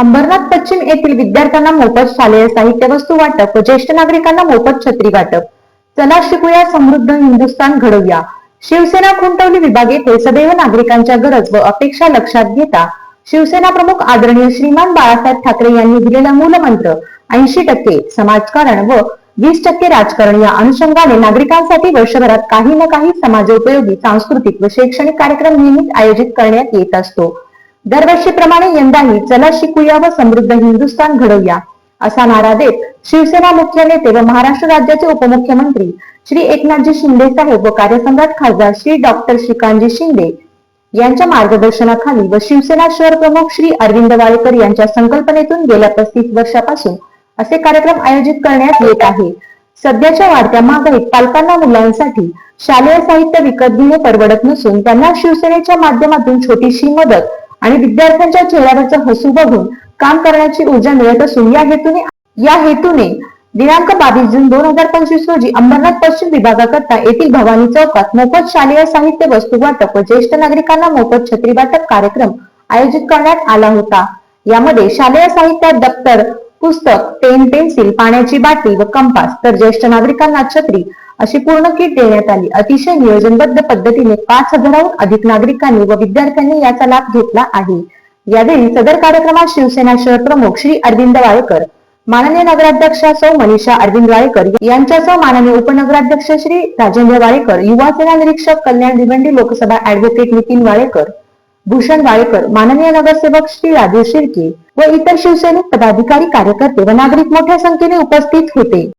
अंबरनाथ पश्चिम येथील विद्यार्थ्यांना मोफत शालेय साहित्य वस्तू वाटप व ज्येष्ठ नागरिकांना मोफत छत्री वाटप. चला शिकूया समृद्ध हिंदुस्थान घडवूया. शिवसेना खुंटवली विभाग येथे सदैव नागरिकांच्या गरज व अपेक्षा लक्षात घेता शिवसेना प्रमुख आदरणीय श्रीमान बाळासाहेब ठाकरे यांनी दिलेला मूलमंत्र ऐंशी टक्के समाजकारण व वीस टक्के राजकारण या अनुषंगाने नागरिकांसाठी वर्षभरात काही ना काही समाजोपयोगी सांस्कृतिक व शैक्षणिक कार्यक्रम नियमित आयोजित करण्यात येत असतो. दरवर्षीप्रमाणे यंदाही चला शिकूया व समृद्ध हिंदुस्थान घडवूया असा नारा देत शिवसेना मुख्य नेते व महाराष्ट्र राज्याचे उपमुख्यमंत्री श्री एकनाथजी शिंदे साहेब व कार्यसम्राट खासदार श्री डॉक्टर श्रीकांतजी शिंदे यांच्या मार्गदर्शनाखाली व शिवसेना शहर प्रमुख श्री अरविंद वाळेकर यांच्या संकल्पनेतून गेल्या पस्तीस वर्षापासून असे कार्यक्रम आयोजित करण्यात येत आहे. सध्याच्या वाढत्या महागाईत पालकांना मुलांसाठी शालेय साहित्य विकत घेणे परवडत नसून त्यांना शिवसेनेच्या माध्यमातून छोटीशी मदत आणि विद्यार्थ्यांच्या चेहऱ्यावरचं हसू बघून काम करण्याची ऊर्जा मिळत असून या हेतूने या हेतूने दिनांक बावीस जून दोन हजार पंचवीस रोजी अंबरनाथ पश्चिम विभागाकरता येथील भवानी चौकात मोफत शालेय साहित्य वस्तू वाटप व ज्येष्ठ नागरिकांना मोफत छत्री वाटप कार्यक्रम आयोजित करण्यात आला होता. यामध्ये शालेय साहित्यात दप्तर पुस्तक पेन पेन्सिल पाण्याची बाटली व कंपास तर ज्येष्ठ नागरिकांना छत्री अशी पूर्ण किट देण्यात आली. अतिशय नियोजनबद्ध पद्धतीने पाच हजाराहून अधिक नागरिकांनी व विद्यार्थ्यांनी याचा लाभ घेतला आहे. यावेळी सदर कार्यक्रमात शिवसेना शहर प्रमुख श्री अरविंद वाळेकर माननीय नगराध्यक्षा सौ मनीषा अरविंद वाळेकर यांच्यासह माननीय उपनगराध्यक्ष श्री राजेंद्र वाळेकर युवा सेना निरीक्षक कल्याण भिवंडी लोकसभा ऍडव्होकेट नितीन वाळेकर भूषण वाळेकर माननीय नगरसेवक श्री राजू शिर्के व इतर शिवसैनिक पदाधिकारी कार्यकर्ते व नागरिक मोठ्या संख्येने उपस्थित होते.